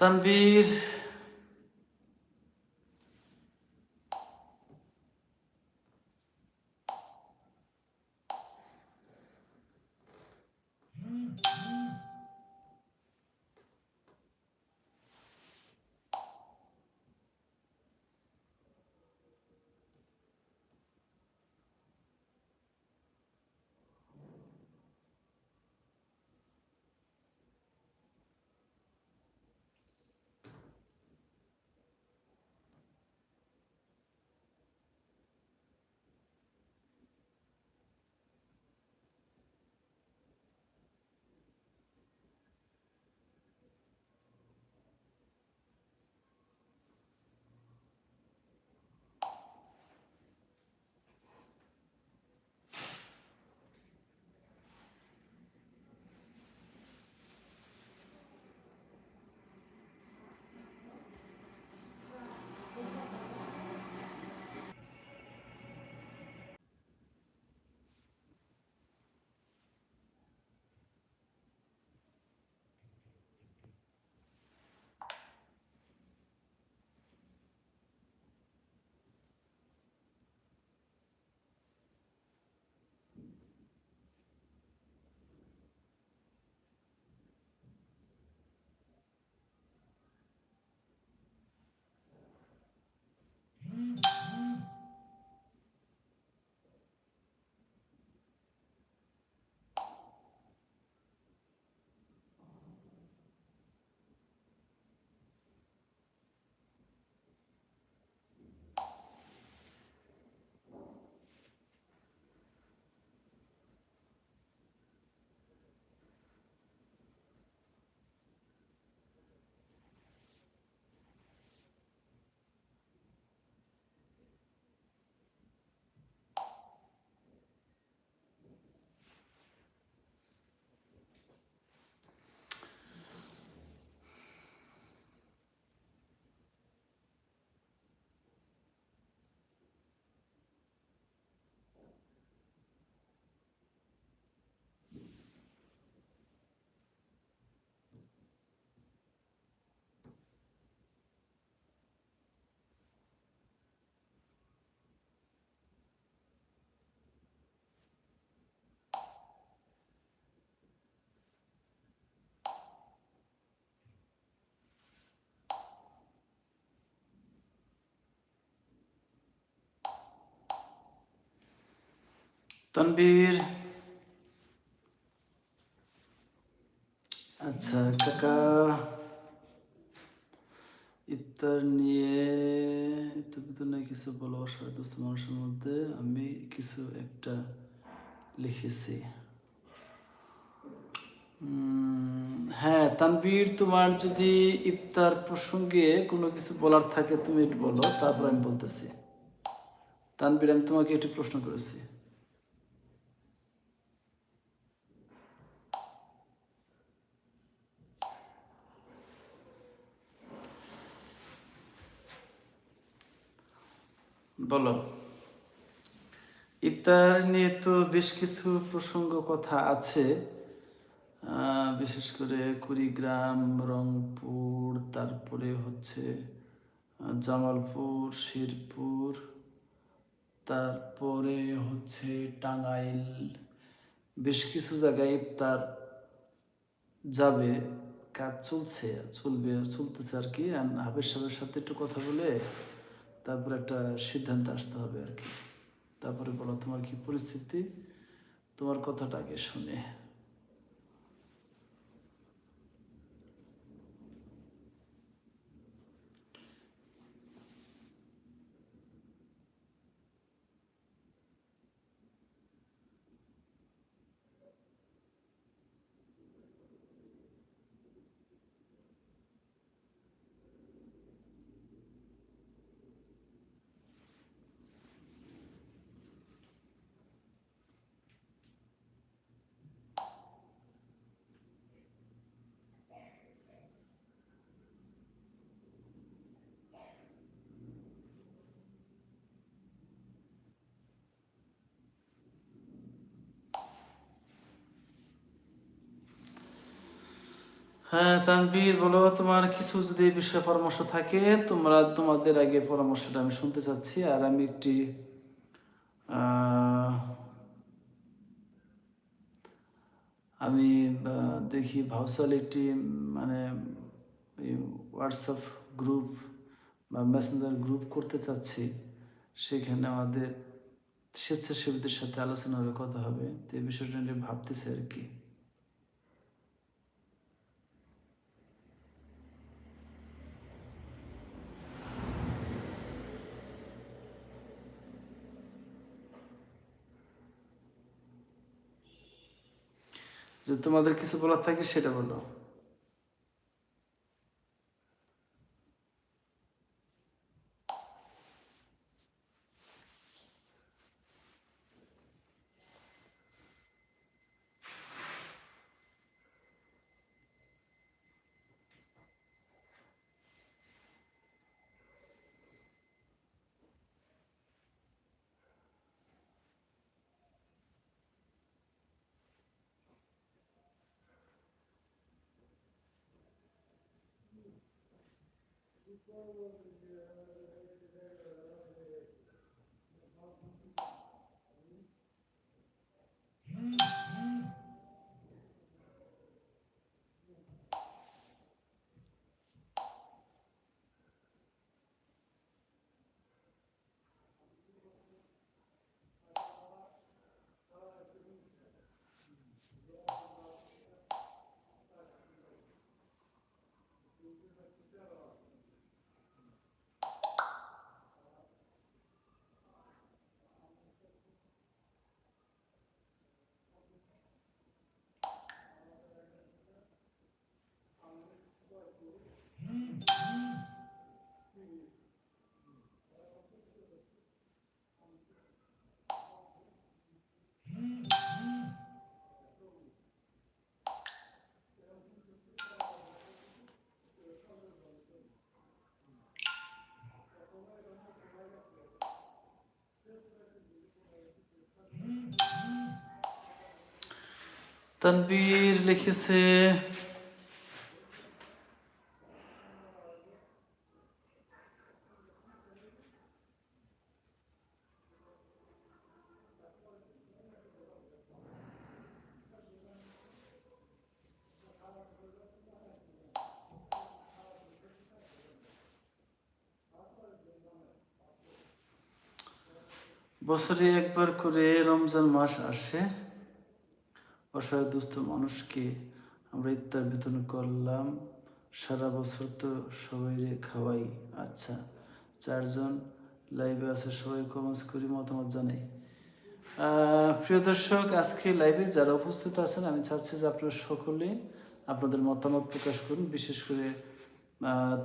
তানবীর তানবীর। আচ্ছা কাকা, ইফতার নিয়ে তুমি তো কিছু বলো অসহায় দুস্থ মানুষের মধ্যে। আমি কিছু একটা লিখেছি। হ্যাঁ তানবীর, তোমার যদি ইফতার প্রসঙ্গে কোনো কিছু বলার থাকে, তুমি একটু বলো, তারপর আমি বলতেছি। তানবীর, আমি তোমাকে একটি প্রশ্ন করেছি। বলো। ইফতার নিয়ে তো বেশ কিছু প্রসঙ্গ কথা আছে বিশেষ করে কুড়িগ্রাম, রংপুর, তারপরে হচ্ছে জামালপুর, শেরপুর, তারপরে হচ্ছে টাঙ্গাইল, বেশ কিছু জায়গায় ইফতার যাবে, কাজ চলছে, চলবে, চলতেছে আর কি। হাফেজ সাহেবের সাথে একটু কথা বলে তারপর একটা সিদ্ধান্ত আসতে হবে আর কি। তারপরে বলো, তোমার কি পরিস্থিতি? তোমার কথাটা আগে শুনে। হ্যাঁ তানবীর বলো, তোমার কিছু যদি এই বিষয়ে পরামর্শ থাকে, তোমরা তোমাদের আগে পরামর্শটা আমি শুনতে চাচ্ছি, আর আমি একটি আমি দেখি ভাউসাল একটি মানে হোয়াটসঅ্যাপ গ্রুপ বা মেসেঞ্জার গ্রুপ করতে চাচ্ছি। সেখানে আমাদের স্বেচ্ছাসেবীদের সাথে আলোচনা হবে, কথা হবে, তো এই বিষয়টা নিয়ে ভাবতেছি আর কি। যদি তোমাদের কিছু বলার থাকে সেটা বলো। Mm-hmm. তানবীর লিখেছে বছরে একবার করে রমজান মাস আসে। অসহায় দুস্থ মানুষকে আমরা ইত্যার বেতন করলাম। সারা বছর তো সবাই রে খাওয়াই। আচ্ছা চারজন লাইভে আছে, সবাই কমেন্টস করি, মতামত জানাই। প্রিয় দর্শক, আজকে লাইভে যারা উপস্থিত আছেন, আমি চাচ্ছি যে আপনারা সকলে আপনাদের মতামত প্রকাশ করুন। বিশেষ করে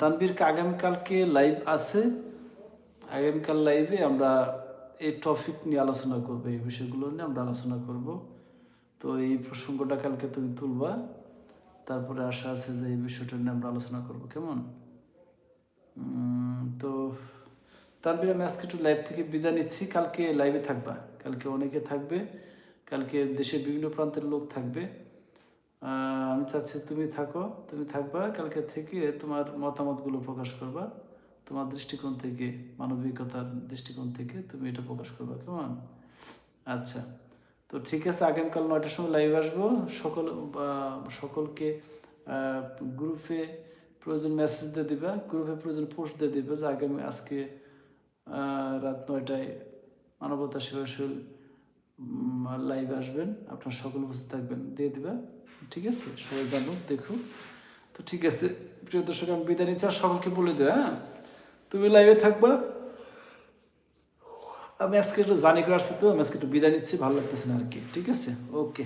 তানবীরকে আগামীকালকে লাইভ আছে। আগামীকাল লাইভে আমরা এই টপিক নিয়ে আলোচনা করবে, এই বিষয়গুলো নিয়ে আমরা আলোচনা করব। তো এই প্রসঙ্গটা কালকে তুমি তুলবা, তারপরে আশা আছে যে এই বিষয়টা নিয়ে আমরা আলোচনা করব, কেমন? তো তারপরে আমি আজকে একটু লাইভ থেকে বিদায় নিচ্ছি। কালকে লাইভে থাকবা, কালকে অনেকে থাকবে, কালকে দেশের বিভিন্ন প্রান্তের লোক থাকবে। আমি চাচ্ছি তুমি থাকো, তুমি থাকবা, কালকে থেকে তোমার মতামতগুলো প্রকাশ করবা। তোমার দৃষ্টিকোণ থেকে, মানবিকতার দৃষ্টিকোণ থেকে তুমি এটা প্রকাশ করবা, কেমন? আচ্ছা তো ঠিক আছে আগামীকাল নয়টার সময় লাইভ আসব। সকল সকলকে গ্রুপে প্রয়োজন মেসেজ দিয়ে দিবা গ্রুপে প্রয়োজন পোস্ট দিয়ে দিবে যে আগামী, আজকে রাত নয়টায় মানবতা সেবাশীল লাইভ আসবেন। আপনার সকল উপস্থিত থাকবেন, দিয়ে দিবা। ঠিক আছে? সবাই জানুক, দেখুক। তো ঠিক আছে, প্রিয় দর্শক, আমি বিদায় নিচ্ছি, আর সকলকে বলে দেবো হ্যাঁ? তুমি লাইভে থাকবা। আমি আজকে একটু জানি করছি তো, আমি আজকে একটু বিদায় নিচ্ছি, ভালো লাগতেছে না আর কি। ঠিক আছে? ওকে